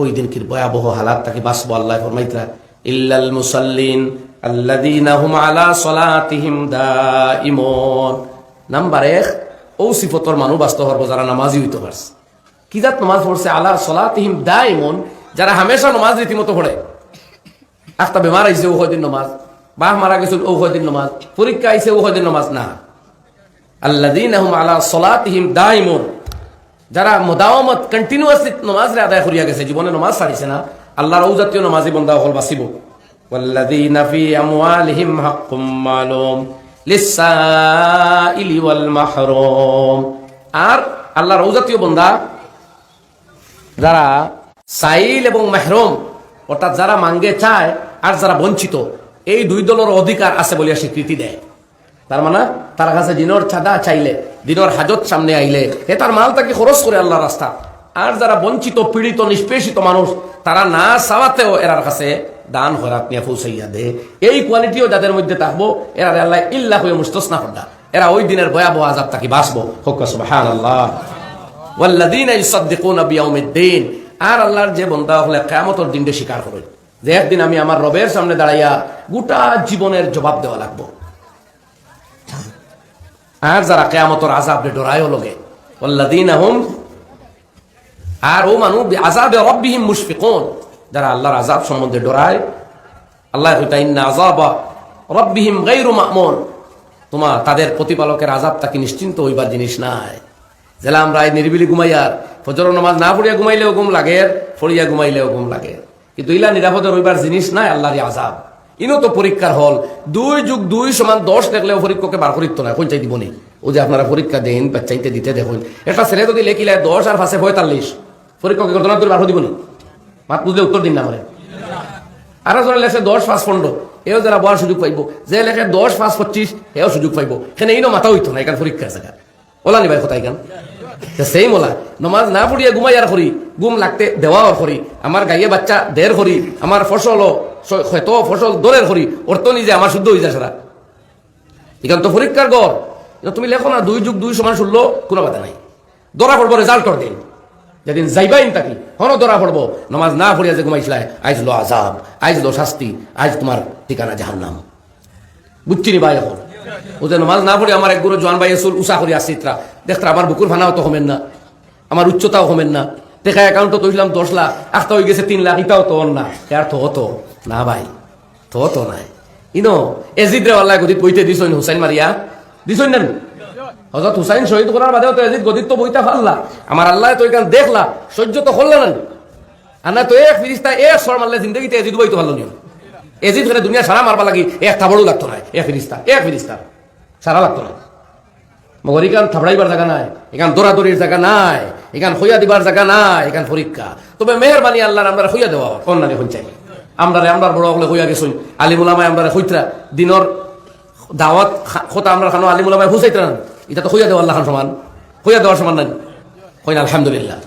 ওই দিন কি ভয়াবহ হালাত তাকে বাসবো আল্লাহ ফরমাইতরা ইল্লাল মুসাল্লিন আল্লাযীনা হুম আলা সালাতিহিম দাইমুন নাম্বার 1 ও সিফতর মানুষ বাস্তব হরব যারা নামাজি হইতে পারছে। কি জাত নামাজ পড়ছে? আলা সালাতিহিম দাইমুন যারা হামেশা নামাজ রীতিমতো পড়ে। একটা বেমার আইছে, ও দিন নামাজ? বাহ মারা গেছিল ও দিন নামাজ? পরীক্ষা আইছে, ও দিন নামাজ? না। আল্লাযীনা হুম আলা সালাতিহিম দাইমুন যারা মোদাওমত কন্টিনিউয়াসলি নমাজ রে আদায় করিয়া গেছে জীবনে নমাজ ছাড়িছে না আল্লাহর ও জাতীয় নমাজি বন্দা হল বাঁচিব والذين في أموالهم حق معلوم للسائل والمحروم আর আল্লাহর ও জাতীয় বন্দা যারা সাইল এবং মেহরুম অর্থাৎ যারা মাঙ্গে চায় আর যারা বঞ্চিত এই দুই দলের অধিকার আছে বলিয়া স্বীকৃতি দেয় তার মানে তার কাছে দিনর ছাদা চাইলে দিনর হাজত সামনে আইলে এ তার মাল তাকে খরচ করে আল্লাহ রাস্তা? আর যারা বঞ্চিত, পীড়িত, নিষ্পেষিত মানুষ, তারা না চাওয়াতেও এরার কাছে দান হরাত নিয়ে পৌঁছাইয়া দে। এই কোয়ালিটিও যাদের মধ্যে থাকব এরা আল্লাহ ইল্লাহ হয়ে মুস্তসনা করদা। এরা ওই দিনের ভয়াবহ আজাব তাকে বাঁচবো। হোক সুবহান আল্লাহ ওয়াল্লাদিন ইউসাদ্দিকুন বিয়াউমিদ্দিন। আর আল্লাহর যে বন্দা হলে কিয়ামতের দিনটা স্বীকার করে যে একদিন আমি আমার রবের সামনে দাঁড়াইয়া গোটা জীবনের জবাব দেওয়া লাগবো। আর যারা কেয়ামতর আজাবে ডরায়ও লগে ওল্লাদিন আর ও মানুষ আজাবে রব্বিহিম মুশফিকুন। যারা আল্লাহর আজাব সম্বন্ধে ডরায়, আল্লাহ কইতা, ইন্না আযাবা রব্বিহিম গায়রু মামুন। তোমা তাদের প্রতিপালকের আজাব তাকে নিশ্চিন্ত হইবার জিনিস নাই। জেলা আমরা নিরিবিলি ঘুমাইয়ার ফজর নামাজ না ঘুমাইলেও ঘুম লাগে ফড়িয়া ঘুমাইলেও ঘুম লাগে। কিন্তু ইলা নিরাপদে হইবার জিনিস নাই আল্লাহর আজাব ইনো তো পরীক্ষার হল। দুই যুগ দুই সমান দশ দেখলেও পরীক্ষকে বার করিত না কোন চাই দিবনি ও যে আপনারা পরীক্ষা দেন, বাচ্চাইতে দিতে দেখুন। একটা ছেলে যদি লেখিলে দশ আর ফাঁসে পঁয়তাল্লিশ পরীক্ষকে ঘটনা তুলে বার দিবনি মাত বুঝলে উত্তর দিন না মানে আর যারা লেখে দশ পাঁচ পনেরো, এও যারা বলার সুযোগ পাইব। যে লেখে দশ পাঁচ পঁচিশ এও সুযোগ পাইব। সেখানে এই মাথা হইতো না, এখান পরীক্ষা আছে। ওলা নিবাই কথা এখান সেই মোলা নমাজ না পড়িয়া ঘুমাই আর করি ঘুম লাগতে দেওয়াও করি আমার গাইয়ে বাচ্চা দের করি আমার ফসল হয়তো ফসল দরের করি অর্থ নিজে আমার শুদ্ধ হয়ে যায় সারা এখান তো পরীক্ষার গড় তুমি লেখো না, দুই যুগ দুই সমান শুনলো কোনো কথা নাই। ধরা পড়ব রেজাল্টর দিন। যেদিন যাইবাইন তাকি, হনো ধরা পড়ব নমাজ না পড়িয়া যে ঘুমাইছিলাই আইজ লো আজাব, আইজ লো শাস্তি, আইজ তোমার ঠিকানা জাহান্নাম। বুঝছি নি ভাই এখন ও যে নমাজ না পড়ে আমার এক গুরু জোয়ান ভাই এসুল উষা করি আসছিত্রা দেখতে আমার বুকুর ফানাও তো হমেন না। আমার উচ্চতাও হমেন না। দেখা অ্যাকাউন্টও তৈলাম দশ লাখ। আখটা হয়ে গেছে তিন লাখ এটাও তো না। আর তো হতো না ভাই, তো তো নাই। ইনো এজিদ রে আল্লাহ গদিত বইতে দিছ হুসাইন মারিয়া। দিছ না হজরত হুসাইন শহীদ করার বাদেও তো এজিদ গদিত তো বইতে পারলা আমার আল্লাহ তো এখান দেখলা, সহ্য তো করলা না। আর না তো এক ফিরিস্তা এক সর মারলে জিন্দগিতে এজিদ বইতে পারল নিও এজিদ ফেলে দুনিয়া সারা মারবা লাগি, এক থাবড়ও লাগতো না, এক ফিরিস্তা এক ফিরিস্তা, সারা লাগতো না। মগর এখান থাবড়াইবার জায়গা নাই এখান দৌড়াদৌড়ির জায়গা নাই এখান হইয়া দিবার জায়গা নাই এখান পরীক্ষা। তবে মেহরবানি আল্লাহর আমরা হইয়া দেওয়া কন্যা এখন চাই। আমরা আমরা বড় হলে হইয়া গেছুন। আলিমুলামায় আমরা হইতরা, দিনর দাওয়াত খোতা আমরা খানো আলিমুলামায় হুসাইতরা এটা তো হইয়া দেওয়া আল্লাহ সমান। হইয়া দেওয়ার সমান নাই। হইন আলহামদুলিল্লাহ।